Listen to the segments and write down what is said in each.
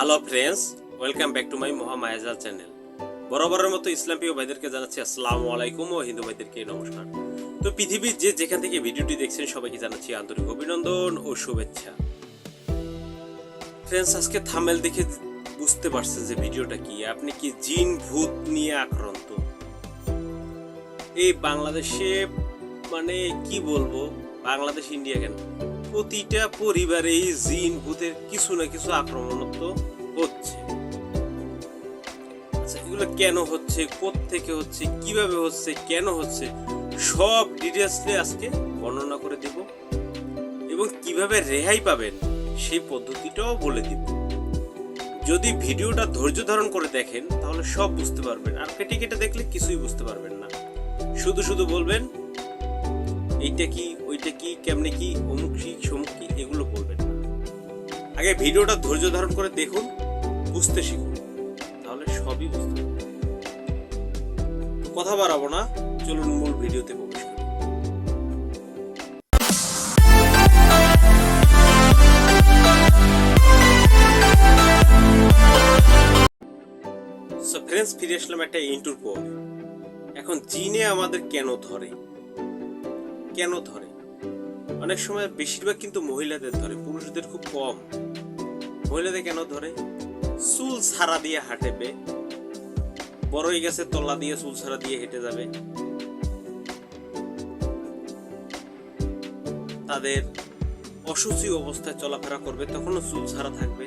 Hello friends welcome back to my মহামায়াজার channel বরাবরের মতো ইসলাম প্রিয় ভাইদেরকে জানাচ্ছি আসসালামু আলাইকুম ও হিন্দু ভাইদেরকে নমস্কার। তো পৃথিবীর যে যেখান থেকে ভিডিওটি দেখছেন, সবাইকে জানাচ্ছি আন্তরিক অভিনন্দন ও শুভেচ্ছা। ফ্রেন্ডস আজকে থামেল দেখে বুঝতে পারছেন যে ভিডিওটা কি। আপনি কি জিন, ভূত নিয়ে আক্রান্ত? এই বাংলাদেশে মানে কি বলব? বাংলাদেশ, ইন্ডিয়া কেন? প্রতিটা পরিবারেই জিন ভূতের কিছু না কিছু আক্রমণত্ব হচ্ছে। আচ্ছা এগুলো কেন হচ্ছে? থেকে হচ্ছে? কীভাবে হচ্ছে? কেন হচ্ছে? সব ডিটেলসে আজকে বর্ণনা করে দিব। এবং কীভাবে রেহাই পাবেন সেই পদ্ধতিটাও বলে দিব। যদি ভিডিওটা ধৈর্য ধারণ করে দেখেন, তাহলে সব বুঝতে পারবেন। আর কেটে কেটে দেখলে কিছুই বুঝতে পারবেন না। শুধু শুধু বলবেন, এইটা কি, ওইটা কি, কেমনে কি, অমুক আগে ভিডিওটা ধৈর্য ধারণ করে দেখুন, বুঝতে শিখুন। তাহলে সবই বুঝতে কথা বাড়াবো না, চলুন মূল ভিডিওতে প্রবেশ করি। ফ্রেন্ডস ফিরে আসলাম একটা ইন্টুর পর। এখন জিনে আমাদের কেন ধরে? কেন ধরে? অনেক সময় বেশিরভাগ কিন্তু মহিলাদের ধরে, পুরুষদের খুব কম। মহিলাদের কেন ধরে। চুল ছাড়া দিয়ে হাঁটেবে। বড়ই গেছে, তলা দিয়ে চুল ছাড়া দিয়ে হেঁটে যাবে। তাদের অসুচি অবস্থায় চলাফেরা করবে, তখনও চুল ছাড়া থাকবে।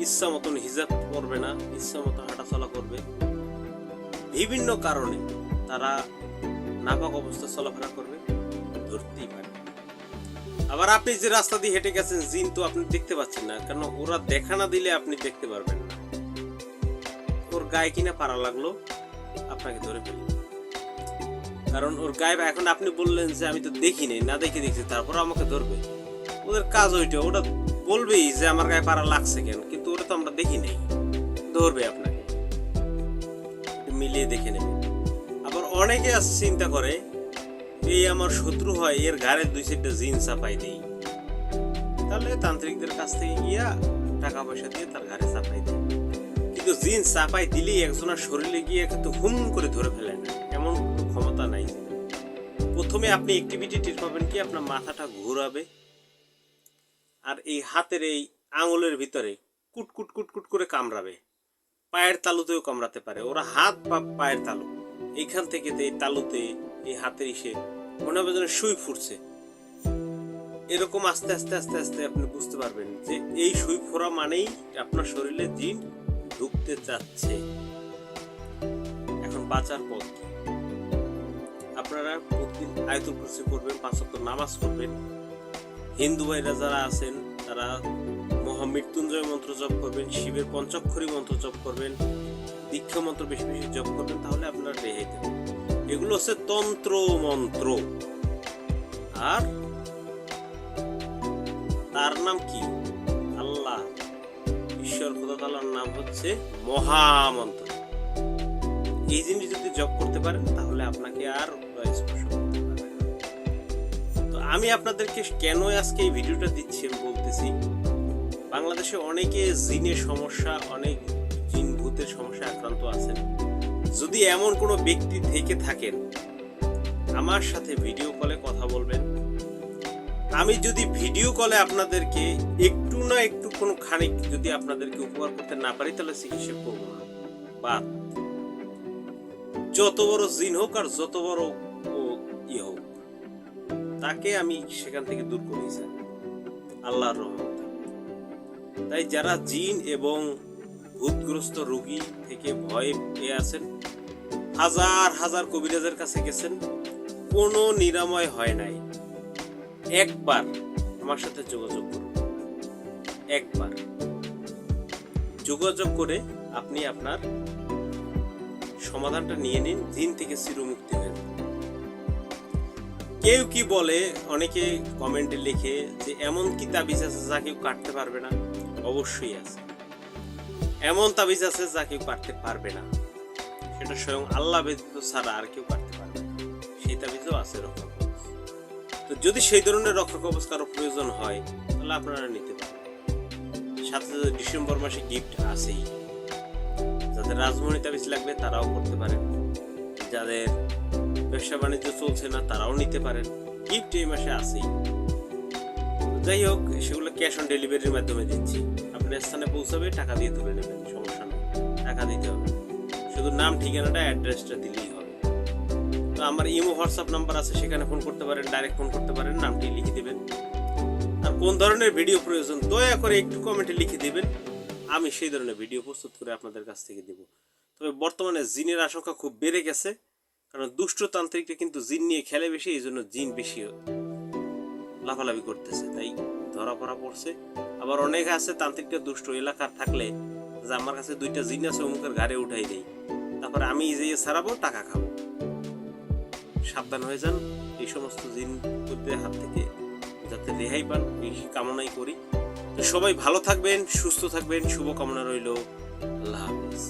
ইচ্ছা মতন হিজাব করবে না, ইচ্ছা মতো হাঁটাচলা করবে। বিভিন্ন কারণে তারা নাপাক অবস্থা চলাফেরা করবে, ধরতেই পারে। আবার আপনি যে রাস্তা দিয়ে হেঁটে গেছেন, জিন তো আপনি দেখতে পাচ্ছেন না কারণ ওরা দেখা না দিলে আপনি দেখতে পারবেন না। ওর গায়ে কিনা পাড়া লাগল, আপনাকে ধরে ফেলল। কারণ ওর গায়ে এখন আপনি বললেন যে আমি তো দেখিনি না দেখে দেখছি, তারপর আমাকে ধরবে। ওদের কাজ ওইটা ওটা বলবেই যে আমার গায়ে পাড়া লাগছে কেন, কিন্তু ওটা তো আমরা দেখি নাই। ধরবে আপনাকে। মিলিয়ে দেখে নেবে। আবার অনেকে চিন্তা করে এই আমার শত্রু হয়, এর ঘাড়ে দুই চারটা জিন চাপাই দেই। তাহলে তান্ত্রিকদের কাছ থেকে গিয়া টাকা পয়সা দিয়ে তার ঘাড়ে চাপাই দেয় কিন্তু জিন চাপাই দিলেই একজনের শরীরে গিয়ে কিন্তু হুম করে ধরে ফেলে না, এমন কোনো ক্ষমতা নাই। প্রথমে আপনি অ্যাক্টিভিটি টের পাবেন কি, আপনার মাথাটা ঘোরাবে। আর এই হাতের এই আঙুলের ভিতরে কুট কুট কুট কুট করে কামড়াবে। পায়ের তালুতেও কামড়াতে পারে, ওরা হাত বা পায়ের তালু। এইখান থেকে এই তালুতে এই হাতের ইসে মনে হবে যেন সুই ফুটছে। এরকম আস্তে আস্তে আস্তে আস্তে আপনি বুঝতে পারবেন যে এই সুই ফোড়া মানেই আপনার শরীরে জিন ঢুকতে চাচ্ছে। এখন বাঁচার পথ? আপনারা প্রতিদিন আয়তুল কুরসি করবেন, পাঁচ নামাজ করবেন হিন্দু ভাইরা যারা আছেন, তারা মহামৃত্যুঞ্জয় মন্ত্র জপ করবেন, শিবের পঞ্চাক্ষরী মন্ত্র জপ করবেন, দীক্ষা মন্ত্র বেশি বেশি জপ করবেন, তাহলে আপনার রেহাই দেবে এগুলো হচ্ছে তন্ত্র মন্ত্র। আর তার নাম কি? আল্লাহ। ঈশ্বর খোদা নাম হচ্ছে মহামন্ত্র। এই জিনিস যদি জব করতে পারেন, তাহলে আপনাকে আর স্পর্শ। তো আমি আপনাদেরকে কেন আজকে এই ভিডিওটা দিচ্ছি বলতেছি, বাংলাদেশে অনেকে জিনের সমস্যা, অনেক জিন ভূতের সমস্যা আক্রান্ত আছেন। যদি এমন কোনো ব্যক্তি থেকে থাকেন, আমার সাথে ভিডিও কলে কথা বলবেন। আমি যদি ভিডিও কলে আপনাদেরকে একটু না একটু কোনো খানিক যদি আপনাদেরকে উপকার করতে না পারি, তাহলে চিকিৎসা করব না। বাদ। যত বড় জিন হোক আর যত বড় ইয়ে হোক, তাকে আমি সেখান থেকে দূর করেছি আল্লাহর রহমত। তাই যারা জিন এবং ভূতগ্রস্ত রোগী থেকে ভয়ে পেয়ে আছেন। হাজার হাজার কবিরাজের কাছে গেছেন। কোনো নিরাময় হয় নাই। একবার আমার সাথে যোগাযোগ করুন। একবার। যোগাযোগ করে আপনি আপনার সমাধানটা নিয়ে নিন জিন থেকে চিরমুক্তি হয়ে। কেউ কি বলে, অনেকে কমেন্টে লিখে যে, এমন কি তাবিজ আছে যা কেউ কাটতে পারবে না? অবশ্যই আছে। এমন তাবিজ আছে যা কেউ কাটতে পারবে না। সেটা স্বয়ং আল্লাহ ব্যতীত ছাড়া আর কেউ কাটতে পারবে না। সেই তাবিজও আছে রক্ষা তো যদি সেই ধরনের রক্ষা কবচ কারও প্রয়োজন হয়, তাহলে আপনারা নিতে পারেন সাথে সাথে ডিসেম্বর মাসে গিফট আছেই। যাদের রাজমণি তাবিজ লাগবে, তারাও করতে পারেন। যাদের ব্যবসা বাণিজ্য চলছে না, তারাও নিতে পারেন। গিফট এই মাসে আছেই। যাই হোক, সেগুলো ক্যাশ অন ডেলিভারির মাধ্যমে দিচ্ছি। আপনার স্থানে পৌঁছাবে, টাকা দিয়ে তুলে নেবেন, সমস্যা নেই। টাকা দিতে হবে। শুধু নাম, ঠিকানাটা অ্যাড্রেসটা দিলেই হবে। তো আমার ইমো, হোয়াটসঅ্যাপ নাম্বার আছে, সেখানে ফোন করতে পারেন ডাইরেক্ট ফোন করতে পারেন, নামটি লিখে দেবেন। আর কোন ধরনের ভিডিও প্রয়োজন, দয়া করে একটু কমেন্টে লিখে দেবেন। আমি সেই ধরনের ভিডিও প্রস্তুত করে আপনাদের কাছ থেকে দেব। তবে বর্তমানে জিনের আশঙ্কা খুব বেড়ে গেছে, কারণ দুষ্ট তান্ত্রিকটা কিন্তু জিন নিয়ে খেলে বেশি এই জন্য জিন বেশি লাফালাফি করতেছে, তাই ধরা পড়া পড়ছে। আবার অনেক আছে তান্ত্রিকটা দুষ্ট এলাকার থাকলে যে আমার কাছে দুইটা জিন আছে, অমুকের ঘাড়ে উঠাই দেই। তারপরে আমি যেয়ে ছাড়াবো, টাকা খাব। সাবধান হয়ে যান, এই সমস্ত জিন করতে হাত থেকে যাতে রেহাই পান, এই কামনাই করি। সবাই ভালো থাকবেন, সুস্থ থাকবেন, শুভকামনা রইল। আল্লাহ হাফিজ।